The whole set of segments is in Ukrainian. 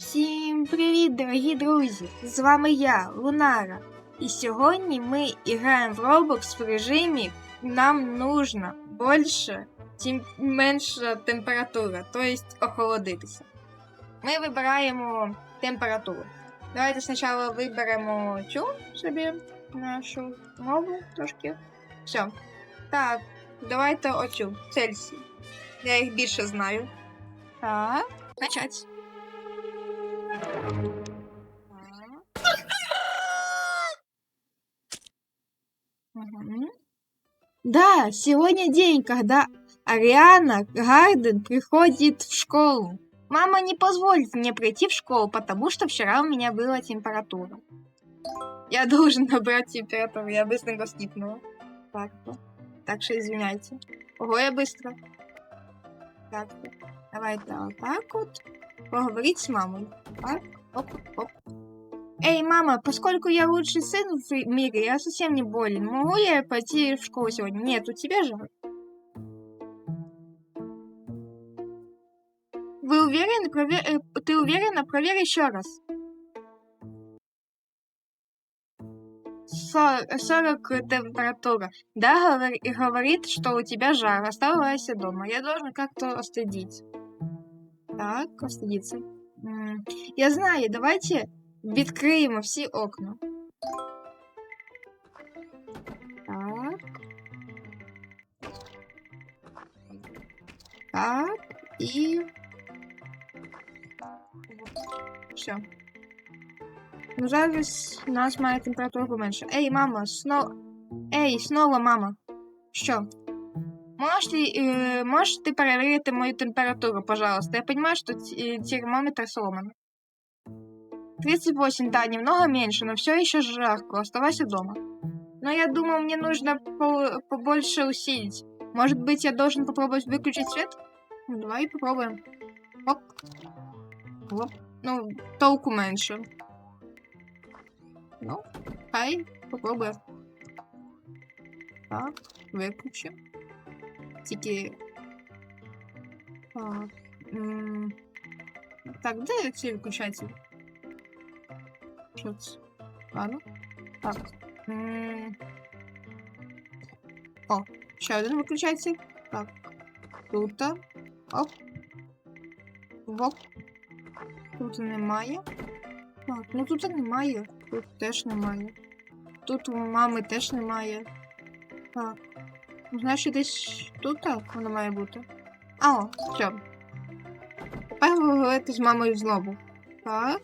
Всім привіт, дорогі друзі! З вами я, Лунара. І сьогодні ми граємо в Roblox в режимі нам нужно більше, тим менша температура, тобто охолодитися. Ми вибираємо температуру. Давайте спочатку виберемо цю собі нашу мову трошки. Все. Так, давайте оцю Цельсій. Я їх більше знаю. Так, начать. Да, сегодня день, когда Ариана Гарден приходит в школу. Мама не позволит мне прийти в школу, потому что вчера у меня была температура. Я должен набрать температуру, я быстренько скипнула. Так, то. так что извиняйте. Ого, я быстро. Так, вот так вот. Поговорить с мамой. Так, оп, оп. Эй, мама, поскольку я лучший сын в мире, я совсем не болен. Могу я пойти в школу сегодня? Нет, у тебя же. Вы уверены? Прове- э, Ты уверена? Проверь еще раз. Со- 40 температура. Да, говори- говорит, что у тебя жар. Оставайся дома. Я должен как-то остудить. Так. М, Я знаю, давайте відкриємо всі окна. Так. Так. І. Все. Ну, зараз у нас має температура поменше. Ей, мама, снова. Ей, снова, мама. Що? Можеш, е, можеш ти перевірити мою температуру, пожалуйста? Я понимаю, что т- э, термометр сломан. 38, да, немного меньше, но все еще жарко. Оставайся дома. Но я думаю, мне нужно по- побольше усилить. Может быть, я должен попробовать выключить свет? Ну, давай попробуем. Оп. Оп. Ну, толку меньше. Ну, хай, попробуем. Так, выключим. Тільки... Так. м, Так, де ці виключателі? Що це? Ладно. Так. М. О, ще один виключатель. Так. Тут. Оп. Воп. Тут немає. Так, ну тут немає. Тут теж немає. Тут у мами теж немає. Так. Значить, десь тут так воно має бути. А, все. Тепер говорити з мамою знову. Так.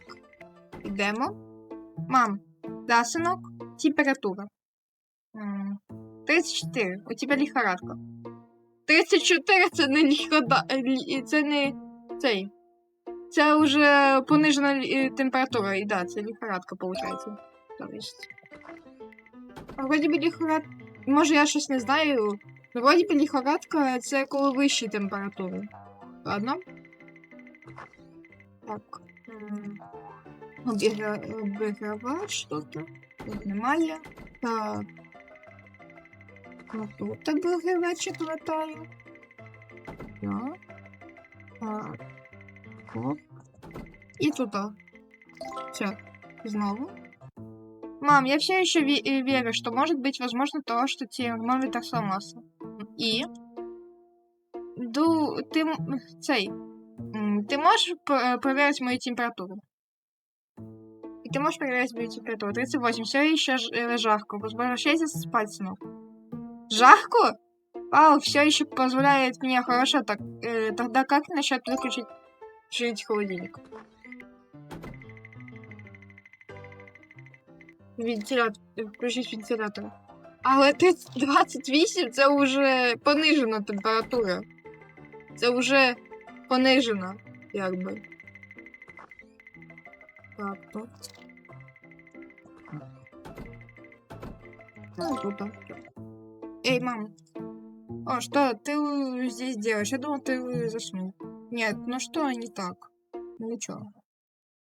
Йдемо. Мам, да, сынок, температура. 34. У тебя лихорадка. 34 це не ліхода... е, Це не цей. Це вже понижена е, температура. І да, це лихорадка, виходить. Тобто. Вроді би лихорадка. Може я щось не знаю. Ну, вроді би лихорадка це коли вищі температури. Ладно. Так. м, Обігра- Обігравач що-то. Тут немає. Так. Ну, тут обігравач, я пам'ятаю. Так. Так. Оп. І тут. Все. Знову. Мам, я все еще ве- э, верю, что может быть возможно то, что термометр сломался. И? Ду, ты, цей, ты можешь п- проверить мою температуру? И ты можешь проверить мою температуру. 38, все еще э, жарко. Возвращайся спать, сынок. Жарко? Вау, все еще позволяет мне хорошо. Так, э, тогда как насчет выключить жить холодильник? Вентилятор, включить вентилятор. Але 30 28 це вже понижена температура. Це вже понижена, якби. Так, тут. Ну, тут. так. Эй, мам. О, что ты э, здесь делаешь? Я думал, ты э, заснул. Нет, ну что не так? Ну ничего.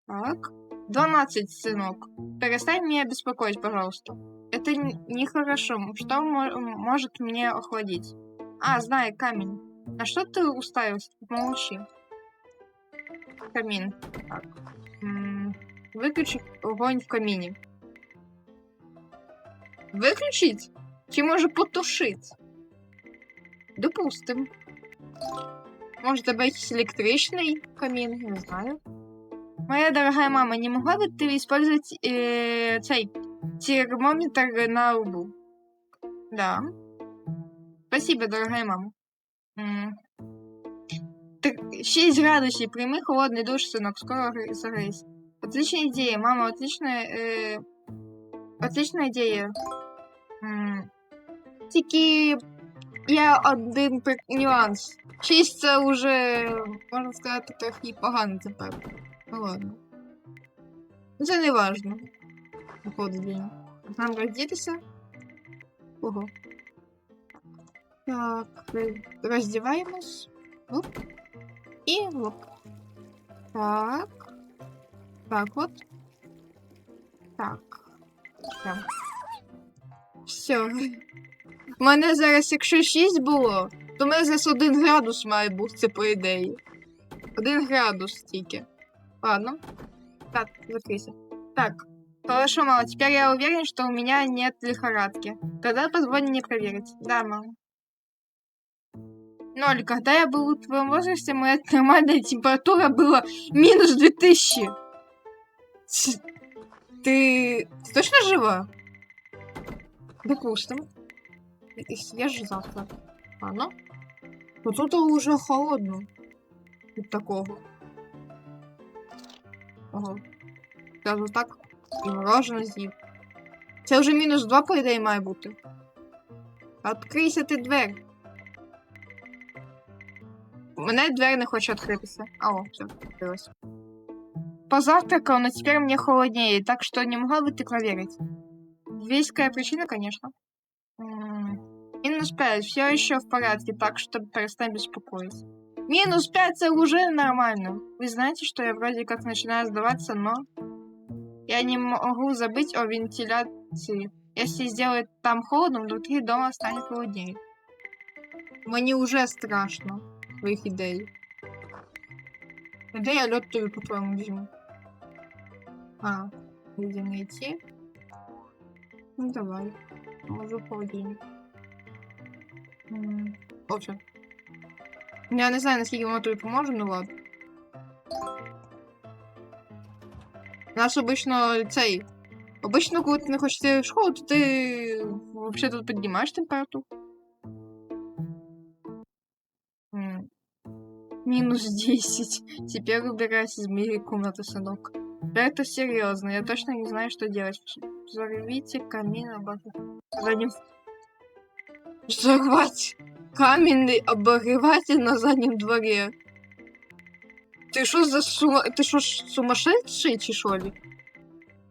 Так. 12, сынок. Перестань меня беспокоить, пожалуйста. Это н- нехорошо. Что мо- может меня охладить? А, знаю, камень. На что ты уставился? Молчи. камін. Так. М, Виключи огонь в каміні. Виключить? Чи може потушить? Допустим. Може, тебе якийсь електричний камін, не знаю. Моя дорогая мама, не могла бы ты использовать э, цей термометр на лбу? Да. Спасибо, дорогая мама. М. Так, 6 градусів, прийми холодний душ, синок, скоро гри- загрейся. Отличная идея, мама, отличная, э, отличная ідея. М. Тільки є один пр- нюанс. 6 це вже, можна сказати, трохи погано тепер. Ну ладно. Ну, Це не важно. Для нього. Нам роздітися. Ого. Так, роздіваємось. Оп. І оп. Так. Так от. Так. Так. Все. У мене зараз, якщо 6 було, то в мене зараз 1 градус має бути, це по ідеї. 1 градус тільки. Ладно. Так, закройся. Так. Хорошо, мама, теперь я уверен, что у меня нет лихорадки. Тогда позволь мне проверить. Да, мама. Ноль, когда я был в твоем возрасте, моя нормальная температура была минус 2000. Ц- Ты, ты точно жива? Допустим. Я же завтра. Ладно. Но тут уже холодно. Від такого. Ого. Кажу так. І мороженое з'їв. Це вже мінус 2, по ідеї, має бути. Відкрийся ти двері. У мене двері не хоче відкритися. А, все, відкрилось. Позавтракал, но теперь мне холоднее, так что не могла бы ты проверить? Веская причина, конечно. Минус 5, все еще в порядке, так что перестань беспокоиться. Минус 5 это уже нормально. Вы знаете, что я вроде как начинаю сдаваться, но я не могу забыть о вентиляции. Если сделать там холодно, внутри дома станет холоднее. Мені уже страшно твоїх ідей. Де я лед тобі по-твоєму візьму? А, где найти? Ну давай. Можу в холодильник. М, О, все. Я не знаю, наскільки воно тобі поможе, ну ладно. У нас обично цей. Обично, коли ти не хочеш йти в школу, то ти взагалі тут піднімаєш температуру. М. Минус 10. Теперь убирайся из моей комнаты, сынок. Да это серьезно, я точно не знаю, что делать. Взорвите камин обогреватель. Задним... Взорвать каменный обогреватель на заднем дворе. Ты что за сума... Ты что, ж сумасшедший, чи що ли?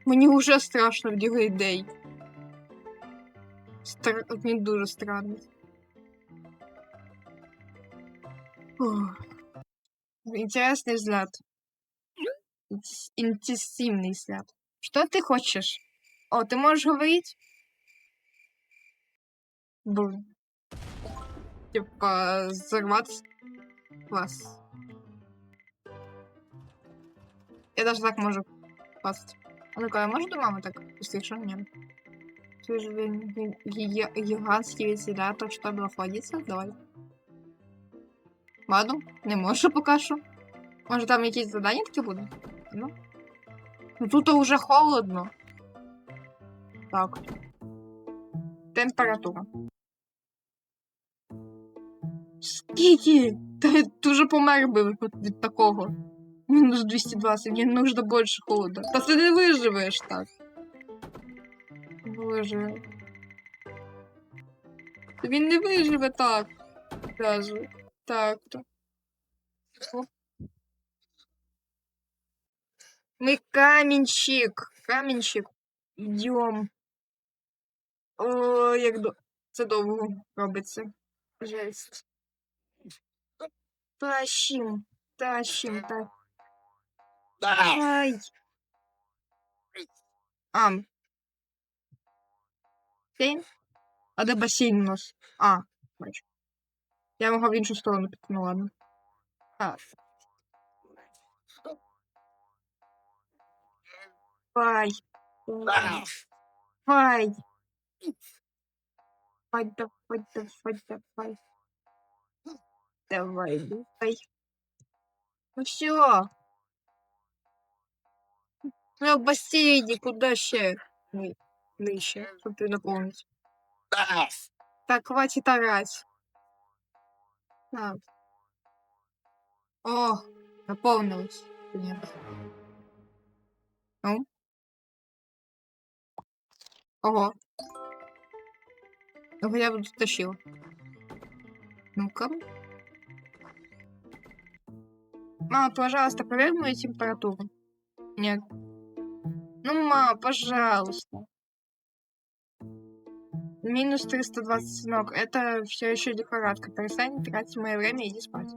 Мені уже страшно в нього ідей. Стар... Він дуже странний. Ох. Интересный взгляд. Интес- Интенсивный взгляд. Что ты хочешь? О, ты можешь говорить? Бу. Типа, взорваться. Класс. Я даже так могу пасть. А ну-ка, я можу до мами так услышу? Нет. Ты же блин, ги- ги- гигантский вентилятор, чтобы охладиться? Давай. Ладно, не можу поки що. Може там якісь завдання такі будуть? Ну. Ну тут уже холодно. Так. Температура. Скільки? Та дуже помер би від- такого. Мінус 220, мені нужно більше холода. Та ти не виживеш так. Боже. Він не виживе так. Кажу. Так, то. Мы каменщик. Каменщик. Йдем. О, як до... Це довго робиться. Жесть. Тащим. Тащим. Так. Ай. А. Басейн? А де басейн у нас? А, бачу. Я могла в іншу сторону піти, ну ладно. А. Давай. Давай. Давай. Давай, давай, давай, давай. Давай, давай. Ну все. Ну, в бассейне, куда ще? Ні, нижче, щоб ти наповнить. Так, хватит орать. Так. О, наполнилось. Нет. Ну? Ого. Ну, хотя бы дотащила. Ну-ка. Мама, пожалуйста, проверь мою температуру. Нет. Ну, мама, пожалуйста. Минус 320 сынок. Это все еще лихорадка. Перестань тратить мое время иди спать.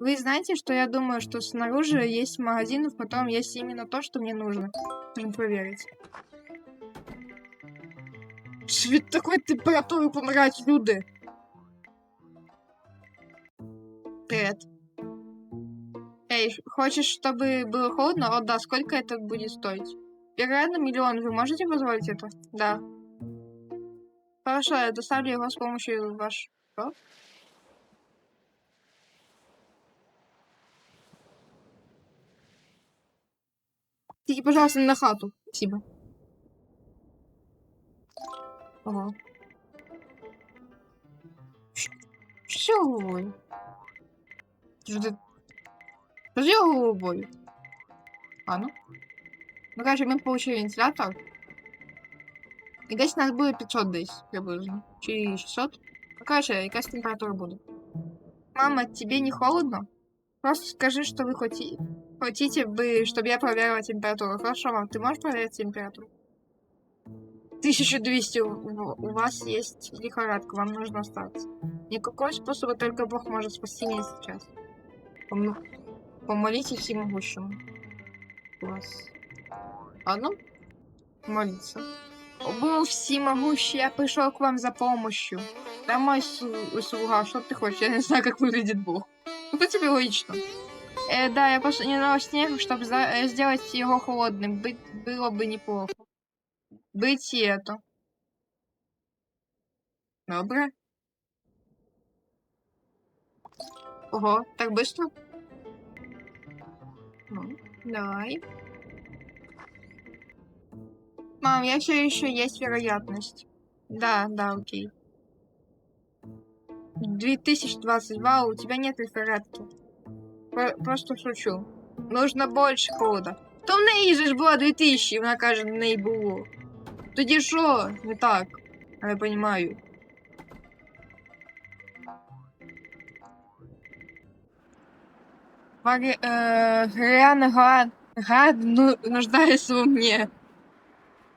Вы знаете, что я думаю, что снаружи есть магазин, в котором есть именно то, что мне нужно. Нужно проверить. Что від такої температури помирають люди? Привет. Эй, хочешь, чтобы было холодно? О, да, сколько это будет стоить? Вероятно, миллион. Вы можете позволить это? Да. Хорошо, я доставлю его с помощью ваш... Что? Тільки, пожалуйста, на хату. Спасибо. Ого. Щ- Що головою? Його головою? А ну? Ну, короче, ми получили вентилятор. І десь у нас буде 500 десь, приблизно. Чи 600. Ну, короче, якась температура буде. Мама, тебе не холодно? Просто скажи, что вы хоти... хотите бы, чтобы я проверила температуру. Хорошо, мам, ты можешь проверить температуру? 1200 у, у вас есть лихорадка, вам нужно остаться. Никакого способа, только Бог может спасти меня сейчас. Пом... Помолитесь всемогущему. Вас. А ну? Молиться. Бог всемогущий, я пришел к вам за помощью. Да, мой слу- слуга, что ты хочешь? Я не знаю, как выглядит Бог. Ну, в принципе, логично. Э, да, я просто не дала снег, чтобы сделать его холодным. Быть было бы неплохо. Быть и это. Добре. Ого, так быстро? Ну, давай. Мам, я все еще есть вероятность. Да, да, окей. 2022, у тебя нет лихорадки. Про- Просто шучу. Нужно больше холода. То в неї же ж була 2000, вона каже, в неї було. Тоді що? Не так. Я не Э, Гриана Гад, Гад ну, нуждается во мне.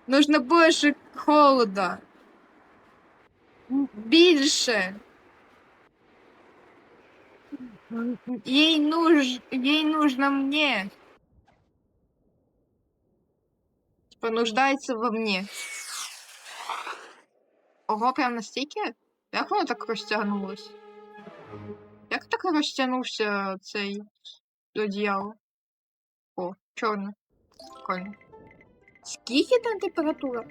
Нужно больше холода. Більше. Ей, нуж... Ей нужно мне. Типа нуждается во мне. Ого, прям настільки? Як воно так розтягнулось? Як так розтягнувся цей одіяло? О, чорне. Прикольно. Скільки там температура?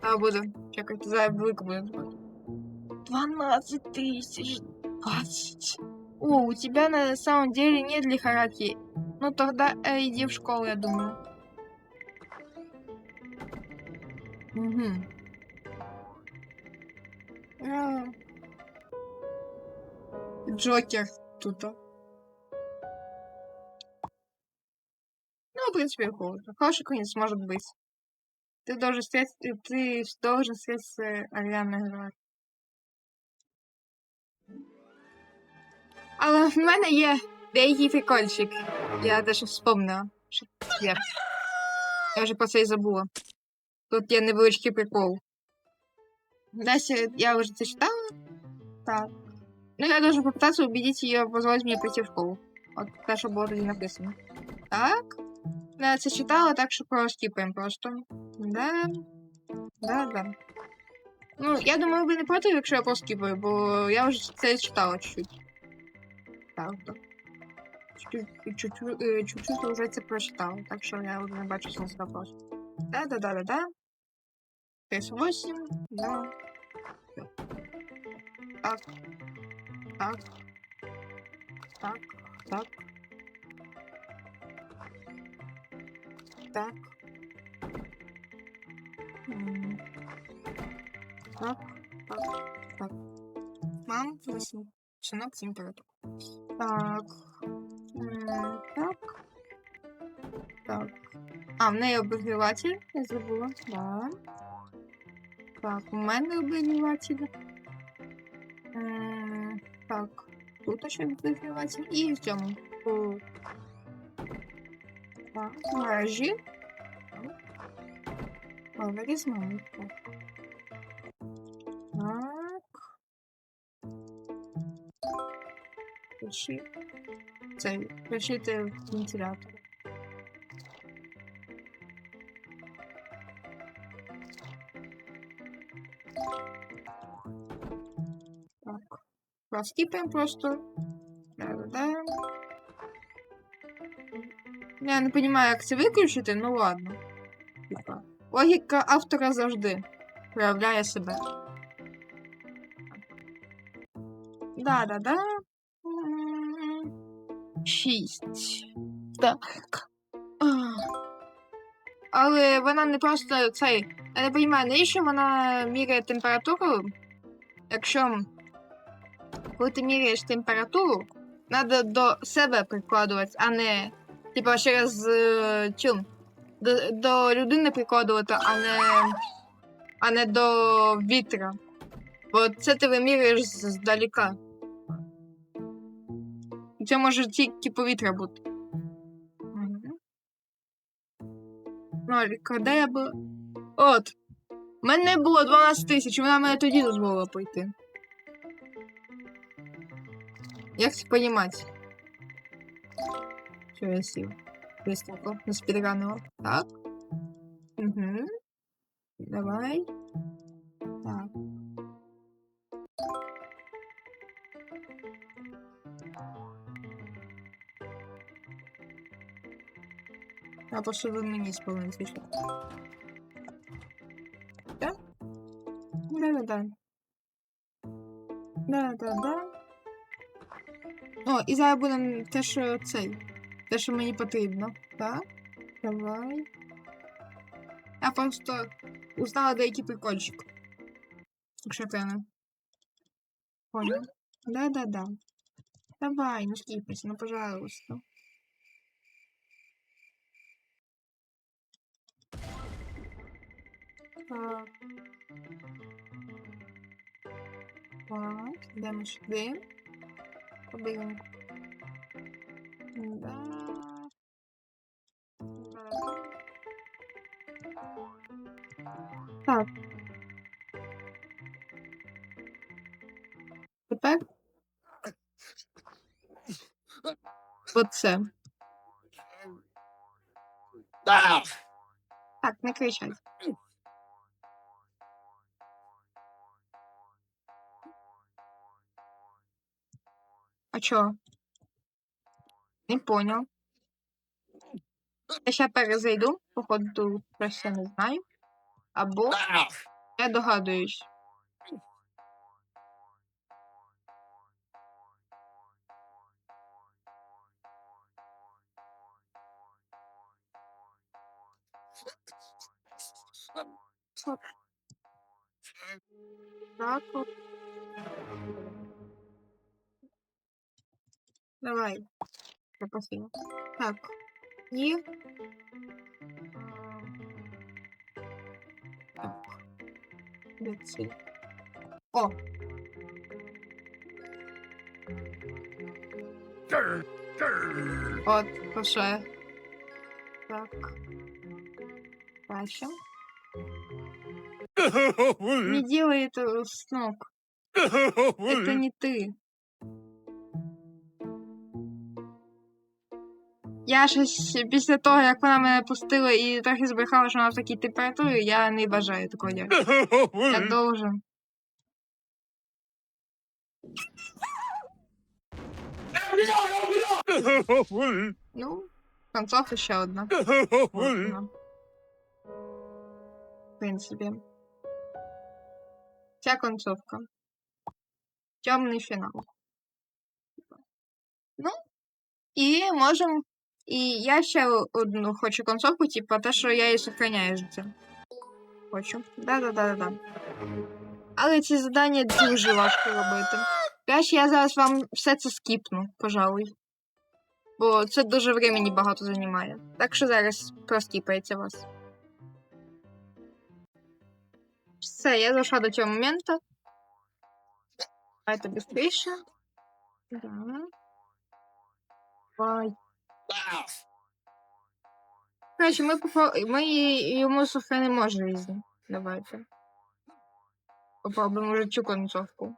А, буде. Чекайте, зараз велику буде звати. 12 тысяч. 20. О, у тебя на самом деле нет лихорадки. Ну тогда э, иди в школу, я думаю. Угу. А. Джокер тут. Ну, принципе, холодно. Хороший конец может быть. Ты должен встретить, ты должен встретиться с Арианой Град. Але в мене є деякий прикольчик. Я даже вспомнила, що тут є. Я вже про це і забула. Тут є невеличкий прикол. Десь я вже це читала. Так. Ну, я должен попытаться убедить ее позволить мне прийти в школу. От те, що було тоді написано. Так. Я це читала, так що проскіпаємо просто. Да. Да, да. Ну, я думаю, ви не проти, якщо я проскіпаю, бо я вже це читала чуть-чуть. Так, так. чуть-чуть, вже це прочитав, так що я вже не бачу сенсу вопросу. Да-да-да-да-да. 38, да. Так. Так. Так. Так. Так. Так. Так. Так. Мам, восемь. Сынок, температура. Так. М, Так. Так. А, в неї обігріватель, я забула. Да. Так, у мене обігріватель. Так. Тут ще обігріватель. І в цьому. у- Так, в гаражі. Говори з мамою. Так. Так. Пиши. Це пишите в вентилятор. Так. Проскипаем просто. Я не понимаю, як це виключити, ну ладно. Типа. Логіка автора завжди проявляє себе. Да-да-да. Шість. Так. Але вона не просто цей. Я не розумію, навіщо вона міряє температуру? Якщо коли ти міряєш температуру, треба до себе прикладувати, а не типа через е, чим? До, до людини прикладувати, а не, а не до вітра. Бо це ти вимірюєш з- здалека. І Це може тільки повітря бути. Ноліка, де я була? От. У мене було 12 тисяч, вона мене тоді дозволила пойти. Як це понімати? Що я сів? На спідранило. Так. Угу. Давай. Так. А то що ви мені сповнили світло. Да? Да-да-да. Да-да-да. О, і зараз будемо те, що цей. Те, що мені потрібно. Так. Давай. Я просто узнала деякий прикольчик. Якщо правильно. Понял? Да-да-да. Давай, ну скипайся, ну пожалуйста. Так. Так, йдемо сюди. Побігемо. Так. Тепер. Оце. Так, не кричать. А чё? Не понял. Я ще перезайду, походу, просто я не знаю. Або я догадуюсь. От. Так от. Давай. Запасимо. Так. І. а, Так. Де це? О! От, пошли. Так. Бачим. Не делай это с ног. Это не ты. Я щось після того, як вона мене пустила і трохи збрехала, що вона в такій температурі, я не бажаю такого дядя. Я должен. Ну, концовка ще одна. Одна. В принципі. Ця концовка. Темний фінал. Ну, і можемо. І я ще одну хочу концовку, типу, те, що я її сохраняю життя. Хочу. Да-да-да-да. Але ці завдання дуже важко робити. Краще я зараз вам все це скіпну, пожалуй. Бо це дуже времени багато займає. Так що зараз проскіпається вас. Все, я дошла до цього моменту. Давайте быстріше. Да. Короче, ми, попро- ми йому сохранимо жизнь. Давайте. Попробуємо вже цю концовку.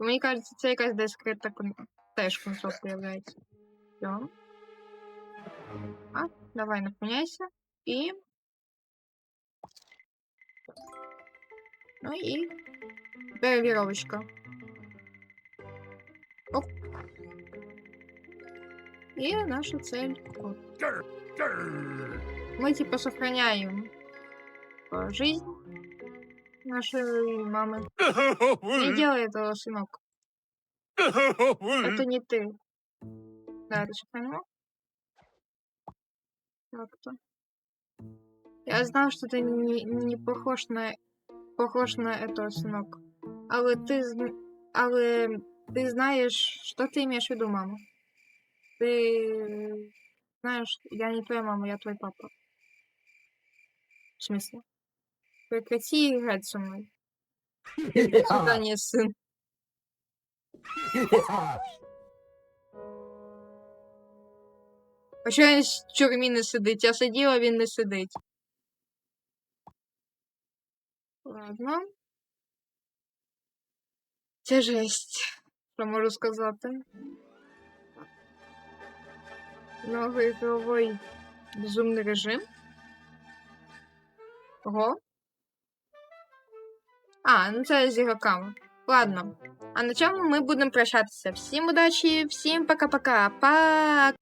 Мені кажется, це якась десь скрита кон... теж концовка являється. Все. А, давай наклоняйся. І. Ну і. Перевіровочка. Оп. І наша цель. Мы типа сохраняем э, жизнь нашей мамы. Не делай этого, сынок. Это не ты. Да, ты сохранил? Так-то. Я знал, что ты не, не похож на похож на этого, сынок. Але ты, але ты знаешь, что ты имеешь в виду, мама? Ты знаешь, я не твоя мама, я твой папа. В смысле? Прекрати играть со мной. Свидание, сын. А що він в тюрмі не сидить? Я сиділа, він не сидить. Ладно. Це жесть. Що можу сказати? Новий ігровий безумний режим. Ого. А, ну це з ігроками. Ладно. А на цьому ми будемо прощатися. Всім удачі, всім пока-пока. Па!